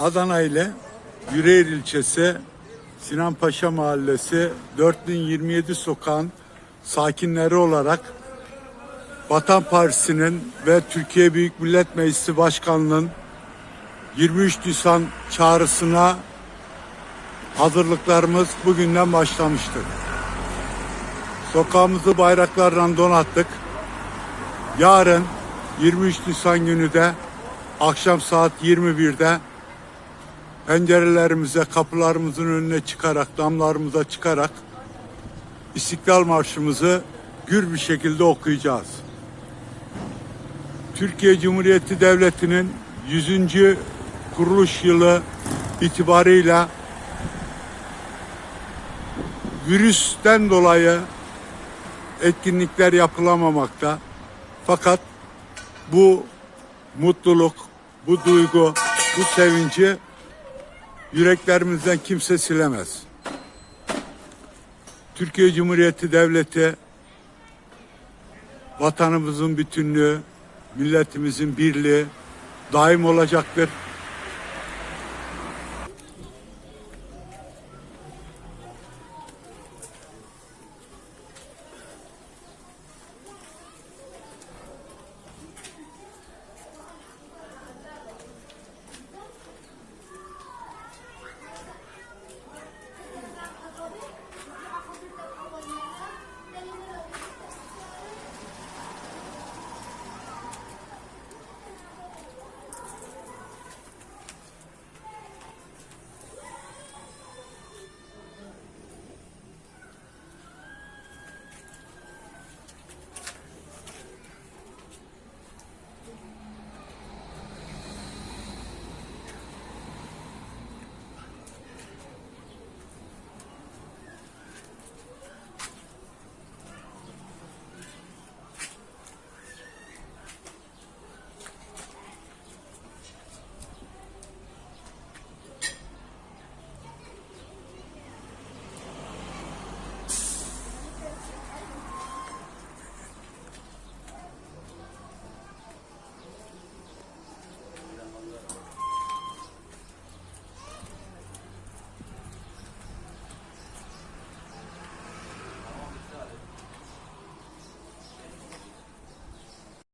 Adana ile Yüreğir ilçesi Sinan Paşa Mahallesi 4027 sokağın sakinleri olarak Vatan Partisi'nin ve Türkiye Büyük Millet Meclisi Başkanlığı'nın 23 Nisan çağrısına hazırlıklarımız bugünden başlamıştır. Sokağımızı bayraklarla donattık. Yarın 23 Nisan günü de akşam saat 21'de pencerelerimize, kapılarımızın önüne çıkarak, damlarımıza çıkarak İstiklal Marşımızı gür bir şekilde okuyacağız. Türkiye Cumhuriyeti Devleti'nin 100. kuruluş yılı itibarıyla virüsten dolayı etkinlikler yapılamamakta. Fakat bu mutluluk, bu duygu, bu sevinci yüreklerimizden kimse silemez. Türkiye Cumhuriyeti Devleti vatanımızın bütünlüğü, milletimizin birliği daim olacaktır.